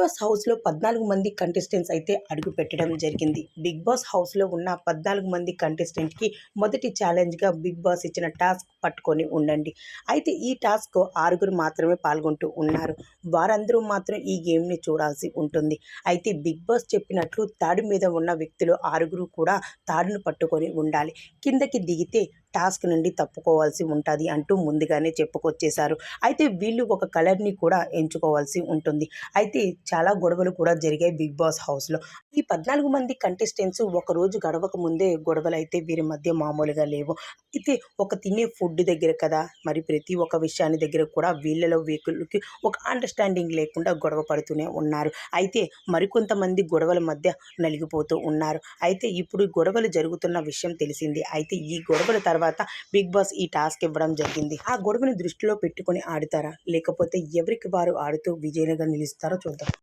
Boss హౌస్లో పద్నాలుగు మంది కంటెస్టెంట్స్ అయితే అడుగు పెట్టడం జరిగింది. బిగ్ బాస్ హౌస్లో ఉన్న పద్నాలుగు మంది కంటెస్టెంట్కి మొదటి ఛాలెంజ్గా బిగ్ బాస్ ఇచ్చిన టాస్క్ పట్టుకొని ఉండండి. అయితే ఈ టాస్క్ ఆరుగురు మాత్రమే పాల్గొంటూ ఉన్నారు. వారందరూ మాత్రం ఈ గేమ్ని చూడాల్సి ఉంటుంది. అయితే బిగ్ బాస్ చెప్పినట్లు తాడు మీద ఉన్న వ్యక్తులు ఆరుగురు కూడా తాడును పట్టుకొని ఉండాలి. కిందకి దిగితే టాస్క్ నుండి తప్పుకోవాల్సి ఉంటుంది అంటూ ముందుగానే చెప్పుకొచ్చేశారు. అయితే వీళ్ళు ఒక కలర్ని కూడా ఎంచుకోవాల్సి ఉంటుంది. అయితే చాలా గొడవలు కూడా జరిగాయి బిగ్ బాస్ హౌస్లో. ఈ పద్నాలుగు మంది కంటెస్టెంట్స్ ఒక రోజు గడవక ముందే గొడవలు అయితే వీరి మధ్య మామూలుగా లేవు. అయితే ఒక తినే ఫుడ్ దగ్గర కదా మరి ప్రతి ఒక్క విషయాన్ని దగ్గర కూడా వీళ్ళలో వీళ్ళకి ఒక అండర్స్టాండింగ్ లేకుండా గొడవ పడుతూనే ఉన్నారు. అయితే మరికొంతమంది గొడవల మధ్య నలిగిపోతూ ఉన్నారు. అయితే ఇప్పుడు గొడవలు జరుగుతున్న విషయం తెలిసింది. అయితే ఈ గొడవల తర్వాత తర్వాత బిగ్ బాస్ ఈ టాస్క్ ఇవ్వడం జరిగింది. ఆ గొడవని దృష్టిలో పెట్టుకొని ఆడతారా? లేకపోతే ఎవరికి వారు ఆడుతూ విజయంగా నిలుస్తారో చూద్దాం.